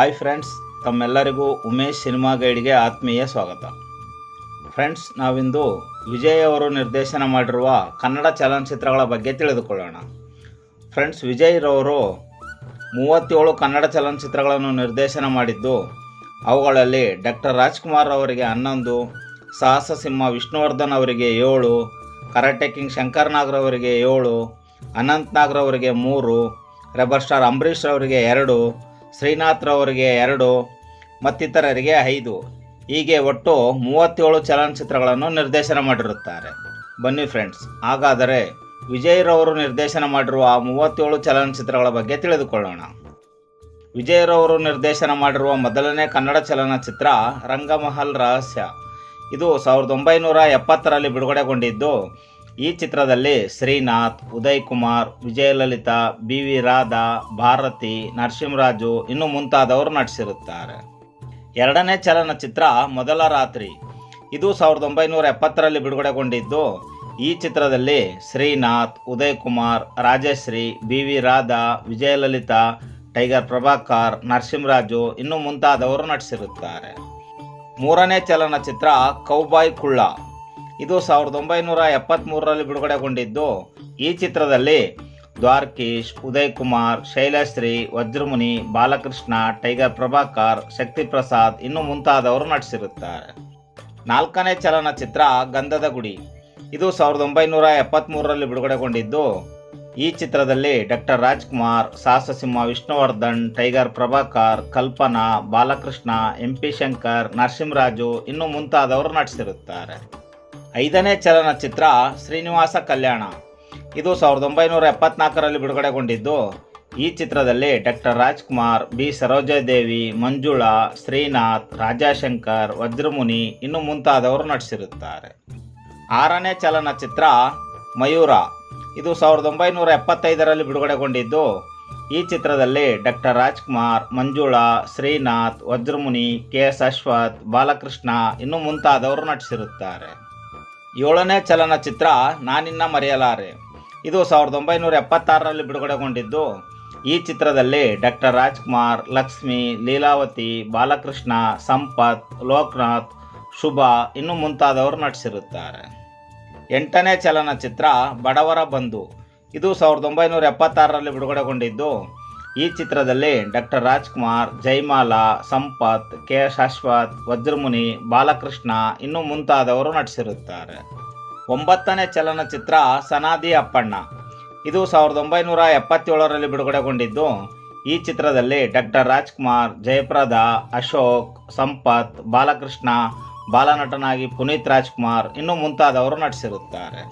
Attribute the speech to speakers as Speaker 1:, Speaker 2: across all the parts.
Speaker 1: Hi friends ತಮ್ಮೆಲ್ಲರಿಗೂ Umesh cinema ಗೈಡ್ಗೆ ಆತ್ಮೀಯ ಸ್ವಾಗತ. ಫ್ರೆಂಡ್ಸ್ ನಾವಿಂದು ವಿಜಯ್ ಅವರು ನಿರ್ದೇಶನ ಮಾಡಿರುವ ಕನ್ನಡ ಚಲನಚಿತ್ರಗಳ ಬಗ್ಗೆ ತಿಳಿದುಕೊಳ್ಳೋಣ. ಫ್ರೆಂಡ್ಸ್ ವಿಜಯ್ ರವರು ಮೂವತ್ತೇಳು ಕನ್ನಡ ಚಲನಚಿತ್ರಗಳನ್ನು ನಿರ್ದೇಶನ ಮಾಡಿದ್ದು, ಅವುಗಳಲ್ಲಿ ಡಾಕ್ಟರ್ ರಾಜ್ಕುಮಾರ್ ಅವರಿಗೆ ಹನ್ನೊಂದು, ಸಾಹಸ ಸಿಂಹ ವಿಷ್ಣುವರ್ಧನ್ ಅವರಿಗೆ ಏಳು, ಕರಾಟೆ ಕಿಂಗ್ ಶಂಕರ್ ನಾಗ್ರವರಿಗೆ ಏಳು, ಅನಂತ್ ನಾಗ್ರವರಿಗೆ ಮೂರು, ರೆಬರ್ ಸ್ಟಾರ್ ಅಂಬರೀಷ್ ಅವರಿಗೆ ಎರಡು ಶ್ರೀನಾಥ್ ರವರಿಗೆ ಎರಡು, ಮತ್ತಿತರರಿಗೆ ಐದು. ಹೀಗೆ ಒಟ್ಟು ಮೂವತ್ತೇಳು ಚಲನಚಿತ್ರಗಳನ್ನು ನಿರ್ದೇಶನ ಮಾಡಿರುತ್ತಾರೆ. ಬನ್ನಿ ಫ್ರೆಂಡ್ಸ್, ಹಾಗಾದರೆ ವಿಜಯ್ ರವರು ನಿರ್ದೇಶನ ಮಾಡಿರುವ ಆ ಮೂವತ್ತೇಳು ಚಲನಚಿತ್ರಗಳ ಬಗ್ಗೆ ತಿಳಿದುಕೊಳ್ಳೋಣ. ವಿಜಯ್ ರವರು ನಿರ್ದೇಶನ ಮಾಡಿರುವ ಮೊದಲನೇ ಕನ್ನಡ ಚಲನಚಿತ್ರ ರಂಗಮಹಲ್ ರಹಸ್ಯ. ಇದು ಸಾವಿರದ ಒಂಬೈನೂರ ಎಪ್ಪತ್ತರಲ್ಲಿ ಬಿಡುಗಡೆಗೊಂಡಿದ್ದು ಈ ಚಿತ್ರದಲ್ಲಿ ಶ್ರೀನಾಥ್ ಉದಯ್ ಕುಮಾರ್ ವಿಜಯಲಲಿತಾ ಬಿ ವಿ ರಾಧಾ, ಭಾರತಿ, ನರಸಿಂಹರಾಜು ಇನ್ನು ಮುಂತಾದವರು ನಟಿಸಿರುತ್ತಾರೆ. ಎರಡನೇ ಚಲನಚಿತ್ರ ಮೊದಲ ರಾತ್ರಿ. ಇದು ಸಾವಿರದ ಒಂಬೈನೂರ ಎಪ್ಪತ್ತರಲ್ಲಿ ಬಿಡುಗಡೆಗೊಂಡಿದ್ದು, ಈ ಚಿತ್ರದಲ್ಲಿ Srinath Uday Kumar Rajashree B V Radha, Vijayalalitha, Tiger Prabhakar, Narasimharaju ಇನ್ನು ಮುಂತಾದವರು ನಟಿಸಿರುತ್ತಾರೆ. ಮೂರನೇ ಚಲನಚಿತ್ರ ಕೌಬಾಯ್ ಕುಳ್ಳ. ಇದು ಸಾವಿರದ ಒಂಬೈನೂರ ಎಪ್ಪತ್ತ್ಮೂರರಲ್ಲಿ ಬಿಡುಗಡೆಗೊಂಡಿದ್ದು. ಈ ಚಿತ್ರದಲ್ಲಿ ದ್ವಾರಕೀಶ್ ಉದಯ್ ಕುಮಾರ್ ಶೈಲಶ್ರೀ, ವಜ್ರಮುನಿ, ಬಾಲಕೃಷ್ಣ, ಟೈಗರ್ ಪ್ರಭಾಕರ್ ಶಕ್ತಿ ಪ್ರಸಾದ್ ಇನ್ನು ಮುಂತಾದವರು ನಟಿಸಿರುತ್ತಾರೆ. ನಾಲ್ಕನೇ ಚಲನಚಿತ್ರ ಗಂಧದ ಗುಡಿ. ಇದು ಸಾವಿರದ ಒಂಬೈನೂರ ಎಪ್ಪತ್ತ್ಮೂರರಲ್ಲಿ ಬಿಡುಗಡೆಗೊಂಡಿದ್ದು. ಈ ಚಿತ್ರದಲ್ಲಿ doctor Rajkumar Sahasasimha Vishnuvardhan, Tiger Prabhakar, Kalpana, Balakrishna, M P Shankar, Narasimharaju ಇನ್ನು ಮುಂತಾದವರು ನಟಿಸಿರುತ್ತಾರೆ. ಐದನೇ ಚಲನಚಿತ್ರ ಶ್ರೀನಿವಾಸ ಕಲ್ಯಾಣ. ಇದು ಸಾವಿರದ ಒಂಬೈನೂರ ಎಪ್ಪತ್ನಾಲ್ಕರಲ್ಲಿ ಬಿಡುಗಡೆಗೊಂಡಿದ್ದು. ಈ ಚಿತ್ರದಲ್ಲಿ ಡಾಕ್ಟರ್ ರಾಜ್ಕುಮಾರ್, ಬಿ. ಸರೋಜಾದೇವಿ, ಮಂಜುಳಾ, ಶ್ರೀನಾಥ್, ರಾಜಾಶಂಕರ್, ವಜ್ರಮುನಿ ಇನ್ನು ಮುಂತಾದವರು ನಟಿಸಿರುತ್ತಾರೆ. ಆರನೇ ಚಲನಚಿತ್ರ ಮಯೂರ. ಇದು ಸಾವಿರದ ಒಂಬೈನೂರ ಎಪ್ಪತ್ತೈದರಲ್ಲಿ ಬಿಡುಗಡೆಗೊಂಡಿದ್ದು. ಈ ಚಿತ್ರದಲ್ಲಿ doctor Rajkumar, Manjula, Srinath, Vajramuni, K. S. Ashwath, Balakrishna ಇನ್ನು ಮುಂತಾದವರು ನಟಿಸಿರುತ್ತಾರೆ. ಏಳನೇ ಚಲನಚಿತ್ರ ನಾನಿನ್ನ ಮರೆಯಲಾರೆ. ಇದು ಸಾವಿರದ ಒಂಬೈನೂರ ಎಪ್ಪತ್ತಾರರಲ್ಲಿ ಬಿಡುಗಡೆಗೊಂಡಿದ್ದು. ಈ ಚಿತ್ರದಲ್ಲಿ ಡಾಕ್ಟರ್ ರಾಜ್ಕುಮಾರ್, ಲಕ್ಷ್ಮಿ, ಲೀಲಾವತಿ, ಬಾಲಕೃಷ್ಣ, ಸಂಪತ್, ಲೋಕನಾಥ್, ಶುಭ ಇನ್ನು ಮುಂತಾದವರು ನಟಿಸಿರುತ್ತಾರೆ. ಎಂಟನೇ ಚಲನಚಿತ್ರ ಬಡವರ ಬಂಧು. ಇದು ಸಾವಿರದ ಒಂಬೈನೂರ ಎಪ್ಪತ್ತಾರರಲ್ಲಿ ಬಿಡುಗಡೆಗೊಂಡಿದ್ದು. ಈ ಚಿತ್ರದಲ್ಲಿ ಡಾಕ್ಟರ್ ರಾಜ್ಕುಮಾರ್ ಜೈಮಾಲಾ ಸಂಪತ್, ಕೆ ಶಾಶ್ವತ್ ವಜ್ರಮುನಿ, ಬಾಲಕೃಷ್ಣ ಇನ್ನೂ ಮುಂತಾದವರು ನಟಿಸಿರುತ್ತಾರೆ. ಒಂಬತ್ತನೇ ಚಲನಚಿತ್ರ ಸನಾದಿ ಅಪ್ಪಣ್ಣ. ಇದು ಸಾವಿರದ ಒಂಬೈನೂರ ಎಪ್ಪತ್ತೇಳರಲ್ಲಿ ಬಿಡುಗಡೆಗೊಂಡಿದ್ದು, ಈ ಚಿತ್ರದಲ್ಲಿ ಡಾಕ್ಟರ್ ರಾಜ್ಕುಮಾರ್, ಜಯಪ್ರದಾ, ಅಶೋಕ್, ಸಂಪತ್, ಬಾಲಕೃಷ್ಣ, ಬಾಲನಟನಾಗಿ ಪುನೀತ್ ರಾಜ್ಕುಮಾರ್ ಇನ್ನು ಮುಂತಾದವರು ನಟಿಸಿರುತ್ತಾರೆ.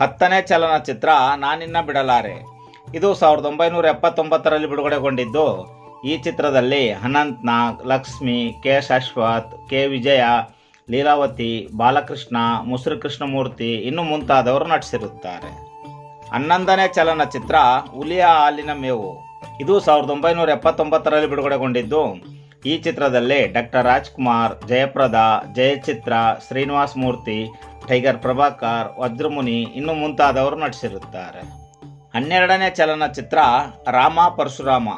Speaker 1: ಹತ್ತನೇ ಚಲನಚಿತ್ರ ನಾನಿನ್ನ ಬಿಡಲಾರೆ. ಇದು ಸಾವಿರದ ಒಂಬೈನೂರ ಎಪ್ಪತ್ತೊಂಬತ್ತರಲ್ಲಿ ಬಿಡುಗಡೆಗೊಂಡಿದ್ದು. ಈ ಚಿತ್ರದಲ್ಲಿ ಅನಂತ್ ನಾಗ್, ಲಕ್ಷ್ಮಿ, ಕೆ ಶಾಶ್ವತ್, ಕೆ ವಿಜಯ, ಲೀಲಾವತಿ, ಬಾಲಕೃಷ್ಣ ಮುಸುರು ಕೃಷ್ಣಮೂರ್ತಿ ಇನ್ನು ಮುಂತಾದವರು ನಟಿಸಿರುತ್ತಾರೆ. ಹನ್ನೊಂದನೇ ಚಲನಚಿತ್ರ ಹುಲಿಯ ಹಾಲಿನ ಮೇವು. ಇದು ಸಾವಿರದ ಒಂಬೈನೂರ ಎಪ್ಪತ್ತೊಂಬತ್ತರಲ್ಲಿ ಬಿಡುಗಡೆಗೊಂಡಿದ್ದು. ಈ ಚಿತ್ರದಲ್ಲಿ ಡಾಕ್ಟರ್ ರಾಜ್ಕುಮಾರ್, ಜಯಪ್ರದ, ಜಯಚಿತ್ರ, ಶ್ರೀನಿವಾಸ್ ಮೂರ್ತಿ, ಟೈಗರ್ ಪ್ರಭಾಕರ್, ವಜ್ರಮುನಿ ಇನ್ನು ಮುಂತಾದವರು ನಟಿಸಿರುತ್ತಾರೆ. ಹನ್ನೆರಡನೇ ಚಲನಚಿತ್ರ ರಾಮ ಪರಶುರಾಮ.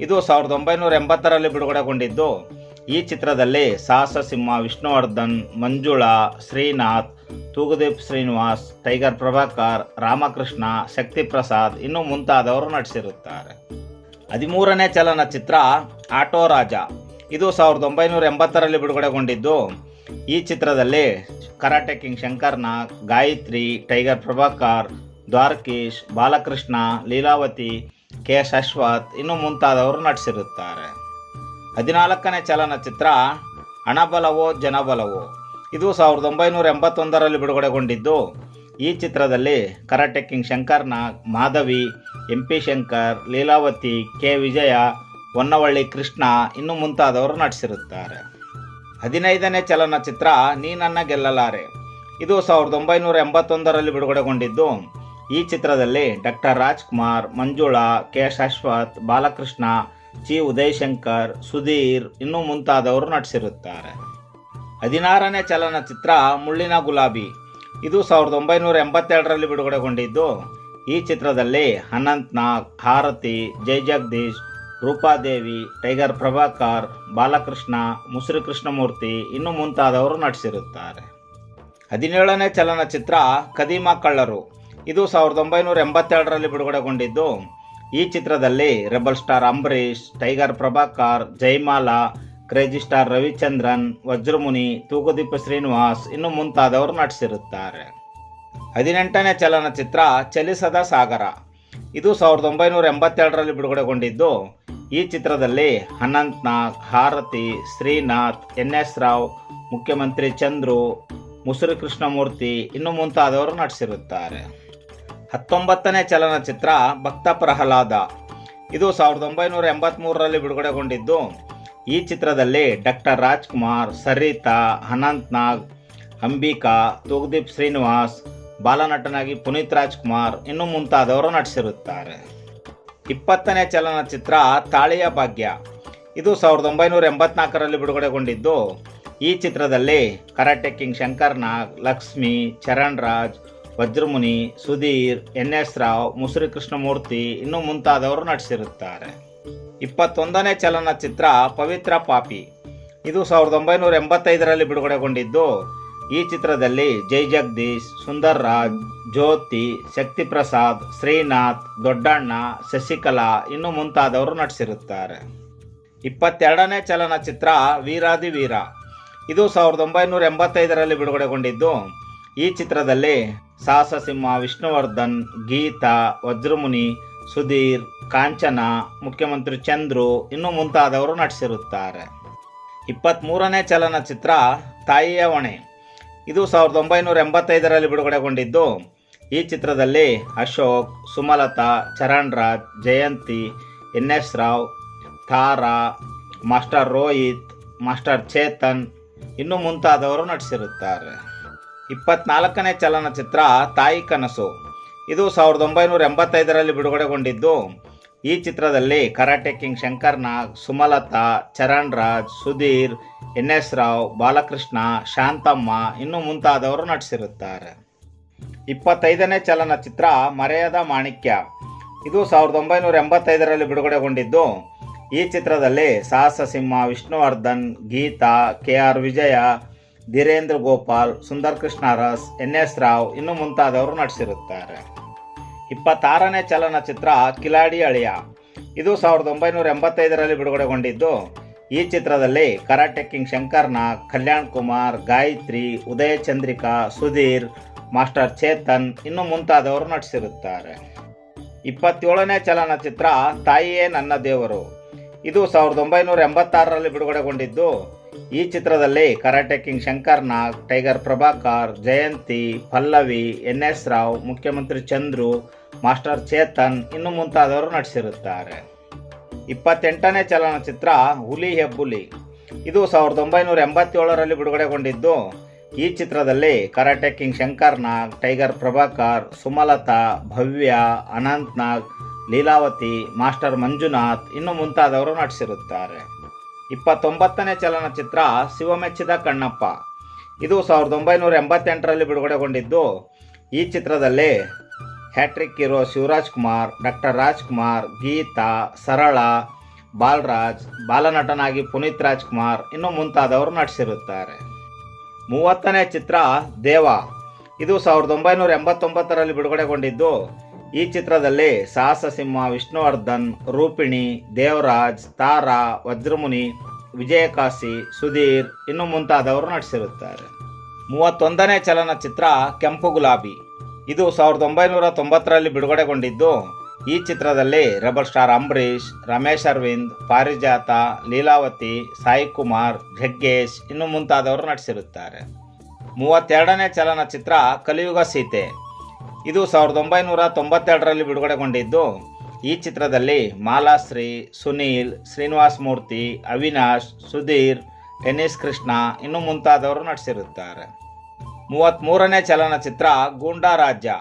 Speaker 1: ಇದು ಸಾವಿರದ ಒಂಬೈನೂರ ಎಂಬತ್ತರಲ್ಲಿ ಬಿಡುಗಡೆಗೊಂಡಿದ್ದು. ಈ ಚಿತ್ರದಲ್ಲಿ ಸಾಹಸ ಸಿಂಹ ವಿಷ್ಣುವರ್ಧನ್, ಮಂಜುಳಾ, ಶ್ರೀನಾಥ್, ತೂಗುದೀಪ್ ಶ್ರೀನಿವಾಸ್, ಟೈಗರ್ ಪ್ರಭಾಕರ್, ರಾಮಕೃಷ್ಣ ಶಕ್ತಿ ಪ್ರಸಾದ್ ಇನ್ನೂ ಮುಂತಾದವರು ನಟಿಸಿರುತ್ತಾರೆ. ಹದಿಮೂರನೇ ಚಲನಚಿತ್ರ ಆಟೋ ರಾಜ. ಇದು ಸಾವಿರದ ಒಂಬೈನೂರ ಎಂಬತ್ತರಲ್ಲಿ ಬಿಡುಗಡೆಗೊಂಡಿದ್ದು. ಈ ಚಿತ್ರದಲ್ಲಿ Karate King Shankarnag, Gayathri, Tiger Prabhakar Dwarakish, Balakrishna, Leelavathi, K. S Ashwath ಇನ್ನು ಮುಂತಾದವರು ನಟಿಸಿರುತ್ತಾರೆ. ಹದಿನಾಲ್ಕನೇ ಚಲನಚಿತ್ರ ಹಣಬಲವೋ ಜನಬಲವೋ. ಇದು ಸಾವಿರದ ಒಂಬೈನೂರ ಎಂಬತ್ತೊಂದರಲ್ಲಿ ಬಿಡುಗಡೆಗೊಂಡಿದ್ದು. ಈ ಚಿತ್ರದಲ್ಲಿ Karate King Shankarnag Madhavi, M. P. Shankar, Leelavathi, K. Vijaya, Honnavalli Krishna ಇನ್ನು ಮುಂತಾದವರು ನಟಿಸಿರುತ್ತಾರೆ. ಹದಿನೈದನೇ ಚಲನಚಿತ್ರ ನೀ ನನ್ನ ಗೆಲ್ಲಲಾರೆ. ಇದು ಸಾವಿರದ ಒಂಬೈನೂರ ಎಂಬತ್ತೊಂದರಲ್ಲಿ ಬಿಡುಗಡೆಗೊಂಡಿದ್ದು. ಈ ಚಿತ್ರದಲ್ಲಿ doctor Rajkumar, Manjula, K Shashwath Balakrishna G Udayashankar, Sudheer ಇನ್ನೂ ಮುಂತಾದವರು ನಟಿಸಿರುತ್ತಾರೆ. ಹದಿನಾರನೇ ಚಲನಚಿತ್ರ ಮುಳ್ಳಿನ ಗುಲಾಬಿ. ಇದು ಸಾವಿರದ ಒಂಬೈನೂರ ಎಂಬತ್ತೆರಡರಲ್ಲಿ ಬಿಡುಗಡೆಗೊಂಡಿದ್ದು, ಈ ಚಿತ್ರದಲ್ಲಿ ಅನಂತ್ ನಾಗ್, ಭಾರತಿ, ಜೈ ಜಗದೀಶ್ ರೂಪಾದೇವಿ ಟೈಗರ್ ಪ್ರಭಾಕರ್, ಬಾಲಕೃಷ್ಣ, ಮುಸುರಿ ಕೃಷ್ಣಮೂರ್ತಿ ಇನ್ನು ಮುಂತಾದವರು ನಟಿಸಿರುತ್ತಾರೆ. ಹದಿನೇಳನೇ ಚಲನಚಿತ್ರ ಕದೀಮಾ ಕಳ್ಳರು. ಇದು ಸಾವಿರದ ಒಂಬೈನೂರ ಎಂಬತ್ತೆರಡರಲ್ಲಿ ಬಿಡುಗಡೆಗೊಂಡಿದ್ದು. ಈ ಚಿತ್ರದಲ್ಲಿ Rebel Star Ambareesh, Tiger Prabhakar Jaimala Crazy Star Ravichandran, Vajramuni, Thoogudeepa Srinivas ಇನ್ನು ಮುಂತಾದವರು ನಟಿಸಿರುತ್ತಾರೆ. ಹದಿನೆಂಟನೇ ಚಲನಚಿತ್ರ ಚಲಿಸದ ಸಾಗರ. ಇದು ಸಾವಿರದ ಒಂಬೈನೂರ ಎಂಬತ್ತೆರಡರಲ್ಲಿ ಬಿಡುಗಡೆಗೊಂಡಿದ್ದು. ಈ ಚಿತ್ರದಲ್ಲಿ ಅನಂತ್ನಾಗ್, ಹಾರತಿ, ಶ್ರೀನಾಥ್, ಎನ್ ಎಸ್ ರಾವ್, ಮುಖ್ಯಮಂತ್ರಿ ಚಂದ್ರು, ಮುಸುರಿ ಕೃಷ್ಣಮೂರ್ತಿ ಇನ್ನು ಮುಂತಾದವರು ನಟಿಸಿರುತ್ತಾರೆ. ಹತ್ತೊಂಬತ್ತನೇ ಚಲನಚಿತ್ರ ಭಕ್ತ ಪ್ರಹ್ಲಾದ ಇದು ಸಾವಿರದ ಒಂಬೈನೂರ ಎಂಬತ್ತ್ಮೂರರಲ್ಲಿ ಬಿಡುಗಡೆಗೊಂಡಿದ್ದು. ಈ ಚಿತ್ರದಲ್ಲಿ ಡಾಕ್ಟರ್ ರಾಜ್ಕುಮಾರ್, ಸರಿತಾ, ಅನಂತ್ ನಾಗ್, ಅಂಬಿಕಾ ತೂಗ್ದೀಪ್ ಶ್ರೀನಿವಾಸ್, ಬಾಲನಟನಾಗಿ ಪುನೀತ್ ರಾಜ್ಕುಮಾರ್ ಇನ್ನು ಮುಂತಾದವರು ನಟಿಸಿರುತ್ತಾರೆ. ಇಪ್ಪತ್ತನೇ ಚಲನಚಿತ್ರ ತಾಳಿಯ ಭಾಗ್ಯ. ಇದು ಸಾವಿರದ ಒಂಬೈನೂರ ಎಂಬತ್ನಾಲ್ಕರಲ್ಲಿ ಬಿಡುಗಡೆಗೊಂಡಿದ್ದು. ಈ ಚಿತ್ರದಲ್ಲಿ Karate King Shankar Nag, Lakshmi Charan Raj Vajramuni, Sudheer N S Rao Musuri Krishnamurthy ಇನ್ನೂ ಮುಂತಾದವರು ನಟಿಸಿರುತ್ತಾರೆ. ಇಪ್ಪತ್ತೊಂದನೇ ಚಲನಚಿತ್ರ ಪವಿತ್ರ ಪಾಪಿ. ಇದು ಸಾವಿರದ ಒಂಬೈನೂರ ಎಂಬತ್ತೈದರಲ್ಲಿ ಬಿಡುಗಡೆಗೊಂಡಿದ್ದು, ಈ ಚಿತ್ರದಲ್ಲಿ ಜೈ ಜಗದೀಶ್, ಸುಂದರ್ ರಾಜ್, ಜ್ಯೋತಿ ಶಕ್ತಿ ಪ್ರಸಾದ್ ಶ್ರೀನಾಥ್, ದೊಡ್ಡಣ್ಣ, ಶಶಿಕಲಾ ಇನ್ನು ಮುಂತಾದವರು ನಟಿಸಿರುತ್ತಾರೆ. ಇಪ್ಪತ್ತೆರಡನೇ ಚಲನಚಿತ್ರ ವೀರಾದಿ ವೀರ. ಇದು ಸಾವಿರದ ಒಂಬೈನೂರ ಎಂಬತ್ತೈದರಲ್ಲಿ ಬಿಡುಗಡೆಗೊಂಡಿದ್ದು ಈ ಚಿತ್ರದಲ್ಲಿ ಸಾಹಸ ಸಿಂಹ ವಿಷ್ಣುವರ್ಧನ್, ಗೀತಾ, ವಜ್ರಮುನಿ, ಸುಧೀರ್, ಕಾಂಚನ, ಮುಖ್ಯಮಂತ್ರಿ ಚಂದ್ರು ಇನ್ನು ಮುಂತಾದವರು ನಟಿಸಿರುತ್ತಾರೆ. ಇಪ್ಪತ್ತ್ಮೂರನೇ ಚಲನಚಿತ್ರ ತಾಯಿಯ ಹೊಣೆ. ಇದು ಸಾವಿರದ ಒಂಬೈನೂರ ಎಂಬತ್ತೈದರಲ್ಲಿ ಬಿಡುಗಡೆಗೊಂಡಿದ್ದು, ಈ ಚಿತ್ರದಲ್ಲಿ Ashok, Sumalatha Charan Raj Jayanthi N S Rao, Tara, Master Rohith, Master Chetan ಇನ್ನು ಮುಂತಾದವರು ನಟಿಸಿರುತ್ತಾರೆ. ಇಪ್ಪತ್ನಾಲ್ಕನೇ ಚಲನಚಿತ್ರ ತಾಯಿ ಕನಸು. ಇದು ಸಾವಿರದ ಒಂಬೈನೂರ ಎಂಬತ್ತೈದರಲ್ಲಿ ಬಿಡುಗಡೆಗೊಂಡಿದ್ದು. ಈ ಚಿತ್ರದಲ್ಲಿ Karate King Shankar Nag, Sumalatha, Charan Raj, Sudheer, N S Rao, Balakrishna, Shanthamma ಇನ್ನೂ ಮುಂತಾದವರು ನಟಿಸಿರುತ್ತಾರೆ. ಇಪ್ಪತ್ತೈದನೇ ಚಲನಚಿತ್ರ ಮರೆಯದ ಮಾಣಿಕ್ಯ. ಇದು ಸಾವಿರದ ಒಂಬೈನೂರ ಎಂಬತ್ತೈದರಲ್ಲಿ ಬಿಡುಗಡೆಗೊಂಡಿದ್ದು. ಈ ಚಿತ್ರದಲ್ಲಿ ಸಾಹಸ ಸಿಂಹ ವಿಷ್ಣುವರ್ಧನ್, ಗೀತಾ, ಕೆ ಆರ್ ವಿಜಯ ಧೀರೇಂದ್ರ ಗೋಪಾಲ್, ಸುಂದರ್ ಕೃಷ್ಣ ರಾಸ್ ಎನ್ ಎಸ್ ರಾವ್ ಇನ್ನು ಮುಂತಾದವರು ನಟಿಸಿರುತ್ತಾರೆ. ಇಪ್ಪತ್ತಾರನೇ ಚಲನಚಿತ್ರ ಕಿಲಾಡಿ ಅಳಿಯ. ಇದು ಸಾವಿರದ ಒಂಬೈನೂರ ಎಂಬತ್ತೈದರಲ್ಲಿ ಬಿಡುಗಡೆಗೊಂಡಿದ್ದು, ಈ ಚಿತ್ರದಲ್ಲಿ Karate King Shankar Nag Kalyan Kumar, Gayathri, Udaya Chandrika, Sudheer, Master Chetan ಇನ್ನು ಮುಂತಾದವರು ನಟಿಸಿರುತ್ತಾರೆ. ಇಪ್ಪತ್ತೇಳನೇ ಚಲನಚಿತ್ರ ತಾಯಿಯೇ ನನ್ನ ದೇವರು. ಇದು ಸಾವಿರದ ಒಂಬೈನೂರ ಎಂಬತ್ತಾರರಲ್ಲಿ ಬಿಡುಗಡೆಗೊಂಡಿದ್ದು ಈ ಚಿತ್ರದಲ್ಲಿ Karate King Shankar Nag, Tiger Prabhakar, Jayanthi, Pallavi, N S Rao, Mukhyamantri Chandru, Master Chetan ಇನ್ನು ಮುಂತಾದವರು ನಟಿಸಿರುತ್ತಾರೆ. ಇಪ್ಪತ್ತೆಂಟನೇ ಚಲನಚಿತ್ರ ಹುಲಿ ಹೆಬ್ಬುಲಿ. ಇದು ಸಾವಿರದ ಒಂಬೈನೂರ ಎಂಬತ್ತೇಳರಲ್ಲಿ ಬಿಡುಗಡೆಗೊಂಡಿದ್ದು, ಈ ಚಿತ್ರದಲ್ಲಿ Karate King Shankar Nag, Tiger Prabhakar, Sumalatha, Bhavya, Anant Nag, Leelavathi, Master Manjunath ಇನ್ನು ಮುಂತಾದವರು ನಟಿಸಿರುತ್ತಾರೆ. ಇಪ್ಪತ್ತೊಂಬತ್ತನೇ ಚಲನಚಿತ್ರ ಶಿವಮೆಚ್ಚಿದ ಕಣ್ಣಪ್ಪ. ಇದು ಸಾವಿರದ ಒಂಬೈನೂರ ಎಂಬತ್ತೆಂಟರಲ್ಲಿ ಬಿಡುಗಡೆಗೊಂಡಿದ್ದು. ಈ ಚಿತ್ರದಲ್ಲಿ Hattrick Hero Shivaraj Kumar, doctor Rajkumar Geetha, Sarala, Balaraj, ಬಾಲನಟನಾಗಿ Puneeth Rajkumar ಇನ್ನು ಮುಂತಾದವರು ನಟಿಸಿರುತ್ತಾರೆ. ಮೂವತ್ತನೇ ಚಿತ್ರ ದೇವ. ಇದು ಸಾವಿರದ ಒಂಬೈನೂರ ಎಂಬತ್ತೊಂಬತ್ತರಲ್ಲಿ ಬಿಡುಗಡೆಗೊಂಡಿದ್ದು. ಈ ಚಿತ್ರದಲ್ಲಿ ಸಾಹಸ ಸಿಂಹ ವಿಷ್ಣುವರ್ಧನ್, ರೂಪಿಣಿ, ದೇವರಾಜ್, ತಾರಾ, ವಜ್ರಮುನಿ, ವಿಜಯಕಾಶಿ, ಸುಧೀರ್ ಇನ್ನು ಮುಂತಾದವರು ನಟಿಸಿರುತ್ತಾರೆ. ಮೂವತ್ತೊಂದನೇ ಚಲನಚಿತ್ರ ಕೆಂಪು ಗುಲಾಬಿ. ಇದು ಸಾವಿರದ ಒಂಬೈನೂರ ತೊಂಬತ್ತರಲ್ಲಿ ಬಿಡುಗಡೆಗೊಂಡಿದ್ದು, ಈ ಚಿತ್ರದಲ್ಲಿ ರೆಬಲ್ ಸ್ಟಾರ್ ಅಂಬರೀಷ್, ರಮೇಶ್ ಅರವಿಂದ್, ಪಾರಿಜಾತ, ಲೀಲಾವತಿ, ಸಾಯಿ ಕುಮಾರ್, ಜಗ್ಗೇಶ್ ಇನ್ನು ಮುಂತಾದವರು ನಟಿಸಿರುತ್ತಾರೆ. ಮೂವತ್ತೆರಡನೇ ಚಲನಚಿತ್ರ ಕಲಿಯುಗ ಸೀತೆ. ಇದು ಸಾವಿರದ ಒಂಬೈನೂರ ತೊಂಬತ್ತೆರಡರಲ್ಲಿ ಬಿಡುಗಡೆಗೊಂಡಿದ್ದು. ಈ ಚಿತ್ರದಲ್ಲಿ ಮಾಲಾಶ್ರೀ ಸುನೀಲ್, ಶ್ರೀನಿವಾಸ್ ಮೂರ್ತಿ, ಅವಿನಾಶ್, ಸುಧೀರ್, ಟೆನ್ನಿಸ್ ಕೃಷ್ಣ ಇನ್ನು ಮುಂತಾದವರು ನಟಿಸಿರುತ್ತಾರೆ. ಮೂವತ್ತ್ಮೂರನೇ ಚಲನಚಿತ್ರ ಗೂಂಡಾ ರಾಜ್ಯ.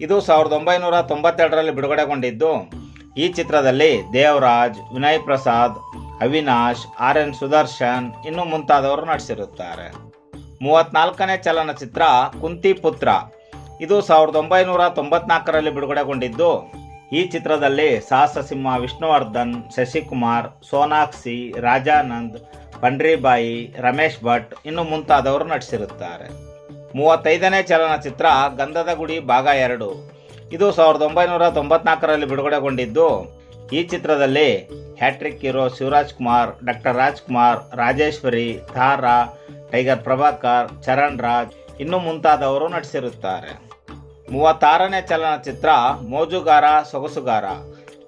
Speaker 1: ಇದು ಸಾವಿರದ ಒಂಬೈನೂರ ತೊಂಬತ್ತೆರಡರಲ್ಲಿ ಬಿಡುಗಡೆಗೊಂಡಿದ್ದು. ಈ ಚಿತ್ರದಲ್ಲಿ ದೇವರಾಜ್, ವಿನಯ್ ಪ್ರಸಾದ್, ಅವಿನಾಶ್, ಆರ್ ಎನ್ ಸುದರ್ಶನ್ ಇನ್ನು ಮುಂತಾದವರು ನಟಿಸಿರುತ್ತಾರೆ. ಮೂವತ್ತ್ನಾಲ್ಕನೇ ಚಲನಚಿತ್ರ ಕುಂತಿ ಪುತ್ರ. ಇದು ಸಾವಿರದ ಒಂಬೈನೂರ ತೊಂಬತ್ನಾಲ್ಕರಲ್ಲಿ ಬಿಡುಗಡೆಗೊಂಡಿದ್ದು. ಈ ಚಿತ್ರದಲ್ಲಿ ಸಾಹಸಸಿಂಹ ವಿಷ್ಣುವರ್ಧನ್, ಶಶಿಕುಮಾರ್, ಸೋನಾಕ್ಷಿ, ರಾಜಾನಂದ್ ಪಂಡ್ರಿಬಾಯಿ ರಮೇಶ್ ಭಟ್ ಇನ್ನು ಮುಂತಾದವರು ನಟಿಸಿರುತ್ತಾರೆ. ಮೂವತ್ತೈದನೇ ಚಲನಚಿತ್ರ ಗಂಧದ ಗುಡಿ ಭಾಗ ಎರಡು. ಇದು ಸಾವಿರದ ಒಂಬೈನೂರ ತೊಂಬತ್ನಾಲ್ಕರಲ್ಲಿ ಬಿಡುಗಡೆಗೊಂಡಿದ್ದು. ಈ ಚಿತ್ರದಲ್ಲಿ Hattrick Hero Shivaraj Kumar, doctor Rajkumar Rajeshwari, Tara, Tiger Prabhakar, Charan Raj ಇನ್ನು ಮುಂತಾದವರು ನಟಿಸಿರುತ್ತಾರೆ. ಮೂವತ್ತಾರನೇ ಚಲನಚಿತ್ರ ಮೋಜುಗಾರ, ಸೊಗಸುಗಾರ.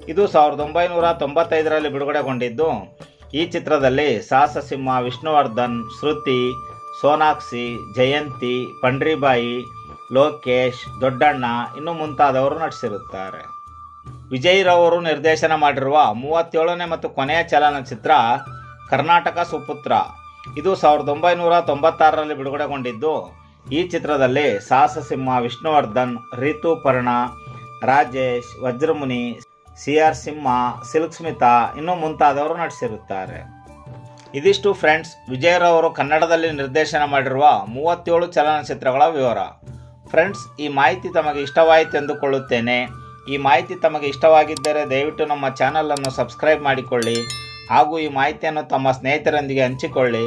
Speaker 1: ಇದು ಸಾವಿರದ ಒಂಬೈನೂರ ತೊಂಬತ್ತೈದರಲ್ಲಿ ಬಿಡುಗಡೆಗೊಂಡಿದ್ದು, ಈ ಚಿತ್ರದಲ್ಲಿ ಸಾಹಸ ಸಿಂಹ ವಿಷ್ಣುವರ್ಧನ್, ಶ್ರುತಿ, ಸೋನಾಕ್ಷಿ, ಜಯಂತಿ, ಪಂಡ್ರಿಬಾಯಿ, ಲೋಕೇಶ್, ದೊಡ್ಡಣ್ಣ ಇನ್ನು ಮುಂತಾದವರು ನಟಿಸಿರುತ್ತಾರೆ. ವಿಜಯ್ ರವರು ನಿರ್ದೇಶನ ಮಾಡಿರುವ ಮೂವತ್ತೇಳನೇ ಮತ್ತು ಕೊನೆಯ ಚಲನಚಿತ್ರ ಕರ್ನಾಟಕ ಸುಪುತ್ರ. ಇದು ಸಾವಿರದ ಒಂಬೈನೂರ ತೊಂಬತ್ತಾರರಲ್ಲಿ ಬಿಡುಗಡೆಗೊಂಡಿದ್ದು ಈ ಚಿತ್ರದಲ್ಲಿ Sahasa Simha Vishnuvardhan, Rituparna, Rajesh, Vajramuni C R Simha, Silk Smitha ಇನ್ನೂ ಮುಂತಾದವರು ನಟಿಸಿರುತ್ತಾರೆ. ಇದಿಷ್ಟು ಫ್ರೆಂಡ್ಸ್ ವಿಜಯರವರು ಕನ್ನಡದಲ್ಲಿ ನಿರ್ದೇಶನ ಮಾಡಿರುವ ಮೂವತ್ತೇಳು ಚಲನಚಿತ್ರಗಳ ವಿವರ. ಫ್ರೆಂಡ್ಸ್, ಈ ಮಾಹಿತಿ ತಮಗೆ ಇಷ್ಟವಾಯಿತು ಎಂದುಕೊಳ್ಳುತ್ತೇನೆ. ಈ ಮಾಹಿತಿ ತಮಗೆ ಇಷ್ಟವಾಗಿದ್ದರೆ ದಯವಿಟ್ಟು ನಮ್ಮ ಚಾನಲನ್ನು ಸಬ್ಸ್ಕ್ರೈಬ್ ಮಾಡಿಕೊಳ್ಳಿ ಹಾಗೂ ಈ ಮಾಹಿತಿಯನ್ನು ತಮ್ಮ ಸ್ನೇಹಿತರೊಂದಿಗೆ ಹಂಚಿಕೊಳ್ಳಿ.